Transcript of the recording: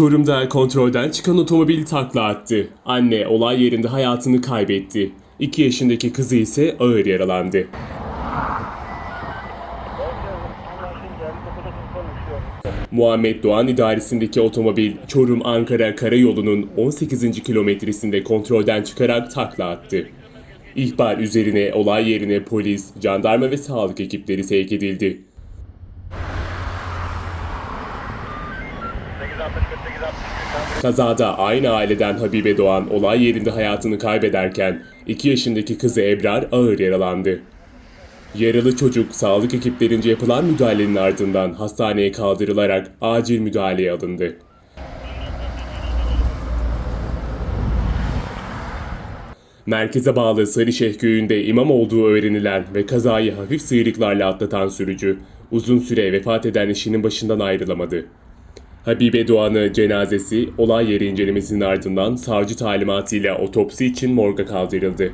Çorum'da kontrolden çıkan otomobil takla attı. Anne olay yerinde hayatını kaybetti. 2 yaşındaki kızı ise ağır yaralandı. Muhammed Doğan idaresindeki otomobil Çorum-Ankara Karayolu'nun 18. kilometresinde kontrolden çıkarak takla attı. İhbar üzerine olay yerine polis, jandarma ve sağlık ekipleri sevk edildi. Kazada aynı aileden Habibe Doğan olay yerinde hayatını kaybederken 2 yaşındaki kızı Ebrar ağır yaralandı. Yaralı çocuk sağlık ekiplerince yapılan müdahalenin ardından hastaneye kaldırılarak acil müdahaleye alındı. Merkeze bağlı Sarışeh köyünde imam olduğu öğrenilen ve kazayı hafif sıyrıklarla atlatan sürücü, uzun süre vefat eden işinin başından ayrılamadı. Habibe Doğan'ı cenazesi olay yeri incelemesinin ardından savcı talimatıyla otopsi için morga kaldırıldı.